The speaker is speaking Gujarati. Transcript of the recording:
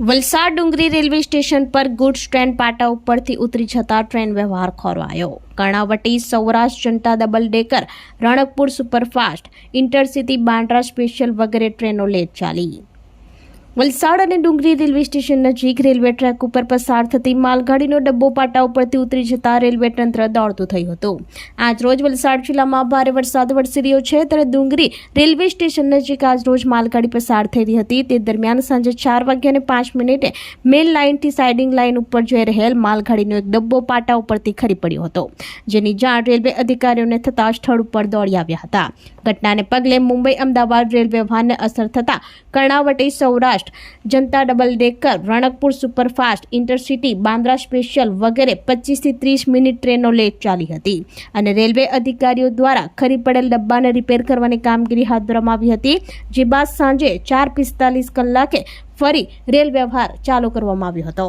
વલસાડ ડુંગરી રેલવે સ્ટેશન પર ગુડ્સ ટ્રેન પાટા ઉપરથી ઉતરી જતા ટ્રેન વ્યવહાર ખોરવાયો. Karnavati Saurashtra Janata double decker, Ranakpur superfast, intercity Bandra special વગેરે ટ્રેનો લેટ ચાલી. વલસાડ અને ડુંગરી રેલવે સ્ટેશન નજીક રેલવે ટ્રેક ઉપર પસાર થતી માલગાડીનો ડબ્બો પાટા ઉપરથી ઉતરી જતા રેલવે તંત્ર દોડતું થયું હતું. આજ રોજ વલસાડ જિલ્લામાં ભારે વરસાદ વરસી રહ્યો છે, ત્યારે ડુંગરી રેલવે સ્ટેશન નજીક આજ રોજ માલગાડી પસાર થઈ હતી. તે દરમિયાન સાંજે ચાર વાગ્યાને પાંચ મિનિટે મેઇન લાઇનથી સાઇડિંગ લાઇન ઉપર જઈ રહેલ માલગાડીનો એક ડબ્બો પાટા ઉપરથી ખરી પડ્યો હતો, જેની જાણ રેલવે અધિકારીઓને થતાં સ્થળ ઉપર દોડી આવ્યા હતા. ઘટનાને પગલે મુંબઈ અમદાવાદ રેલવે વાહનને અસર થતાં Karnavati Saurashtra Janata double decker, Ranakpur superfast, intercity, Bandra special વગેરે પચીસથી ત્રીસ મિનિટ ટ્રેનો લેટ ચાલી હતી. અને રેલવે અધિકારીઓ દ્વારા ખરી પડેલ ડબ્બાને રિપેર કરવાની કામગીરી હાથ ધરવામાં આવી હતી, જે બાદ સાંજે ચાર પિસ્તાલીસ કલાકે ફરી રેલ વ્યવહાર ચાલુ કરવામાં આવ્યો હતો.